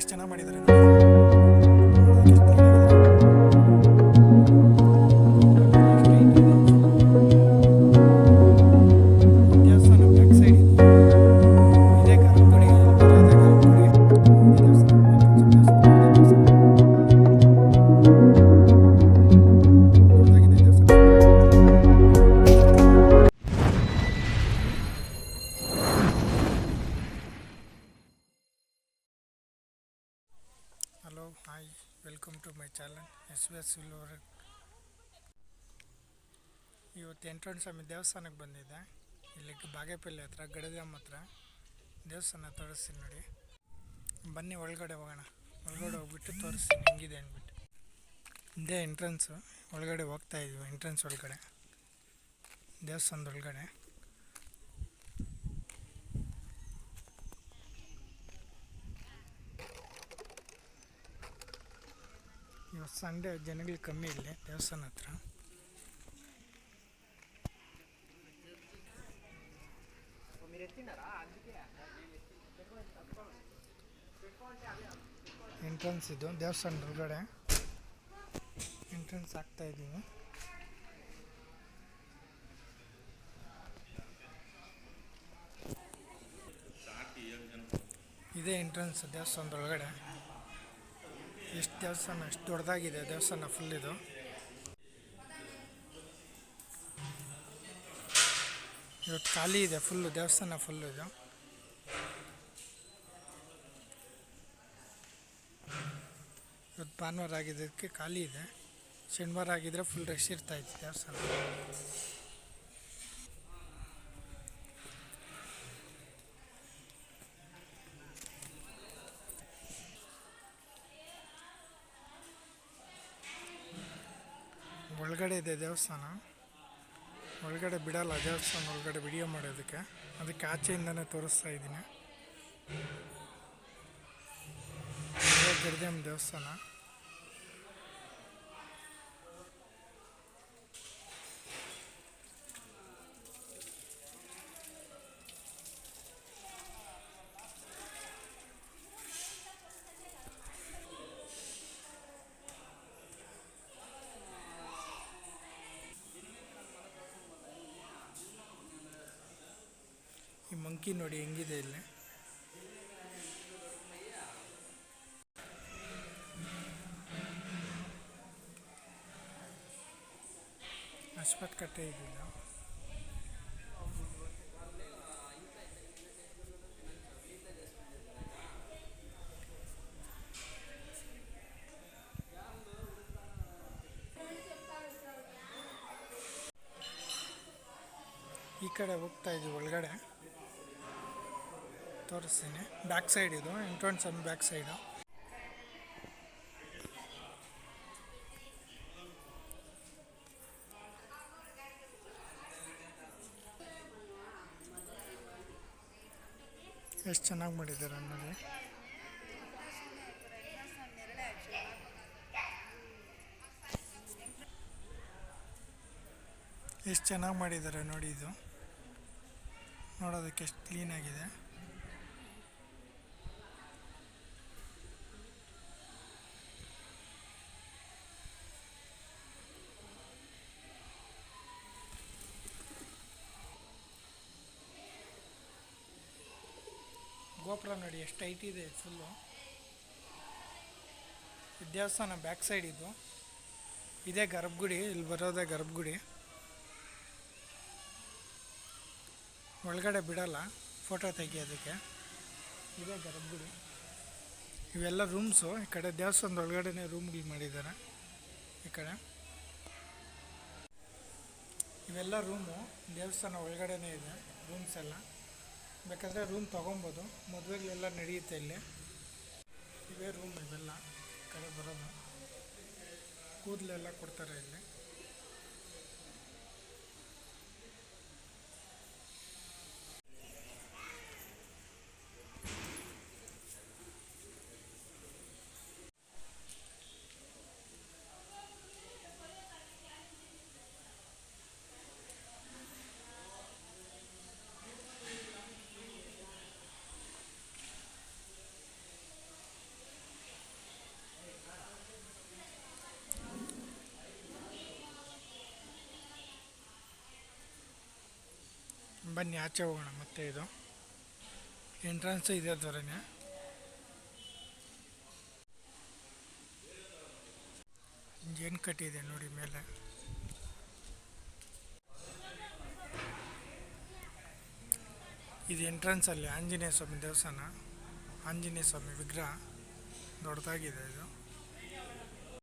ಎಷ್ಟು ಚೆನ್ನಾಗಿ ಮಾಡಿದ್ದಾರೆ thank ಎಷ್ಟು hello, hi, welcome to my channel, S V S silver ಇವತ್ತು ಎಂಟ್ರನ್ ಸ್ವಾಮಿ ದೇವಸ್ಥಾನಕ್ಕೆ ಬಂದಿದ್ದೆ. ಇಲ್ಲಿ ಬಾಗೇಪಲ್ಲಿ ಹತ್ರ ಗಡದಮ್ಮ ಹತ್ರ. ದೇವಸ್ಥಾನ ತೋರಿಸ್ತೀನಿ ನೋಡಿ. ಬನ್ನಿ ಒಳಗಡೆ ಹೋಗೋಣ. ಒಳಗಡೆ ಹೋಗ್ಬಿಟ್ಟು ತೋರಿಸ್ತೀನಿ, ಹೆಂಗಿದೆ ಅಂದ್ಬಿಟ್ಟು. ಇದೇ ಎಂಟ್ರೆನ್ಸು. ಒಳಗಡೆ ಹೋಗ್ತಾ ಇದೀವಿ, ಎಂಟ್ರೆನ್ಸ್ ಒಳಗಡೆ. ದೇವಸ್ಥಾನದ ಒಳಗಡೆ. ಇವತ್ತು ಸಂಡೇ, ಜನಗಳು ಕಮ್ಮಿ ಇಲ್ಲಿ, ದೇವಸ್ಥಾನ ಹತ್ರ. ಎಂಟ್ರೆನ್ಸ್ ಇದು, ದೇವಸ್ಥಾನ ಒಳಗಡೆ. ಎಂಟ್ರೆನ್ಸ್ ಆಗ್ತಾ ಇದ್ದೀವಿ ಇದೇ ಎಂಟ್ರೆನ್ಸ್ ದೇವಸ್ಥಾನದ ಒಳಗಡೆ. ಎಷ್ಟು ದೇವಸ್ಥಾನ, ಎಷ್ಟು ದೊಡ್ಡದಾಗಿದೆ ದೇವಸ್ಥಾನ ಫುಲ್ ಇದು? ಇವತ್ತು ಖಾಲಿ ಇದೆ ಫುಲ್ಲು ದೇವಸ್ಥಾನ ಫುಲ್ ಇದು. ಇವತ್ತು ಭಾನುವಾರ ಆಗಿದ್ದಕ್ಕೆ ಖಾಲಿ ಇದೆ. ಶನಿವಾರ ಆಗಿದ್ರೆ ಫುಲ್ ರಶ್ ಇರ್ತಾ ಇತ್ತು ದೇವಸ್ಥಾನ. ಒಳಗಡೆ ಇದೆ ದೇವಸ್ಥಾನ. ಒಳಗಡೆ ಬಿಡಲ್ಲ, ದೇವಸ್ಥಾನ ಒಳಗಡೆ ವಿಡಿಯೋ ಮಾಡೋದಕ್ಕೆ. ಅದಕ್ಕೆ ಆಚೆಯಿಂದನೇ ತೋರಿಸ್ತಾ ಇದ್ದೀನಿ. ಗಿರಿಜಮ್ಮ ದೇವಸ್ಥಾನ. ಮಂಕಿ ನೋಡಿ ಹೆಂಗಿದೆ ಇಲ್ಲಿ. ಅಶ್ವತ್ ಕಟ್ಟೆ ಇದೆಯಲ್ಲ ಈ ಕಡೆ ಹೋಗ್ತಾ ಇದ್ವಿ ಒಳಗಡೆ. ತೋರಿಸ್ತೀನಿ. ಬ್ಯಾಕ್ ಸೈಡ್ ಇದು ಎಂಟ್ರೆನ್ಸ್ ಅನ್ನು ಬ್ಯಾಕ್ ಸೈಡು ಎಷ್ಟು ಚೆನ್ನಾಗಿ ಮಾಡಿದ್ದಾರೆ ಅನ್ನೋದು ಎಷ್ಟು ಚೆನ್ನಾಗಿ ಮಾಡಿದ್ದಾರೆ ನೋಡಿ ಇದು. ನೋಡೋದಕ್ಕೆ ಎಷ್ಟು ಕ್ಲೀನಾಗಿದೆ ಗೋಪುರ ನೋಡಿ, ಎಷ್ಟು ಹೈಟ್ ಇದೆ ಫುಲ್ಲು ದೇವಸ್ಥಾನ ಬ್ಯಾಕ್ ಸೈಡ್ ಇದು. ಇದೇ ಗರ್ಭಗುಡಿ, ಇಲ್ಲಿ ಬರೋದೇ ಗರ್ಭಗುಡಿ. ಒಳಗಡೆ ಬಿಡಲ್ಲ ಫೋಟೋ ತೆಗಿಯೋದಕ್ಕೆ. ಇದೇ ಗರ್ಭಗುಡಿ. ಇವೆಲ್ಲ ರೂಮ್ಸು ಈ ಕಡೆ ದೇವಸ್ಥಾನದ ಒಳಗಡೆನೇ ರೂಮ್ಗಳು ಮಾಡಿದ್ದಾರೆ. ಈ ಕಡೆ. ಇವೆಲ್ಲ ರೂಮು ದೇವಸ್ಥಾನ ಒಳಗಡೆನೇ ಇದೆ ರೂಮ್ಸ್ ಎಲ್ಲ. ಬೇಕಾದರೆ ರೂಮ್ ತೊಗೊಬೋದು. ಮದುವೆಗಳೆಲ್ಲ ನಡೆಯುತ್ತೆ ಇಲ್ಲಿ. ಇವೇ ರೂಮ್ ಇವೆಲ್ಲ. ಈ ಕಡೆ ಬರೋದು. ಕೂದಲೆಲ್ಲ ಕೊಡ್ತಾರೆ ಇಲ್ಲಿ. ಬನ್ನಿ, ಆಚೆ ಹೋಗೋಣ ಮತ್ತೆ ಇದು. ಎಂಟ್ರೆನ್ಸ್ ಇದೆ ಥರನೇ ಜೇನು ಕಟ್ಟಿದೆ ನೋಡಿ ಮೇಲೆ. ಇದು ಎಂಟ್ರೆನ್ಸಲ್ಲಿ ಆಂಜನೇಯ ಸ್ವಾಮಿ ದೇವಸ್ಥಾನ. ಆಂಜನೇಯ ಸ್ವಾಮಿ ವಿಗ್ರಹ. ದೊಡ್ಡದಾಗಿದೆ ಇದು.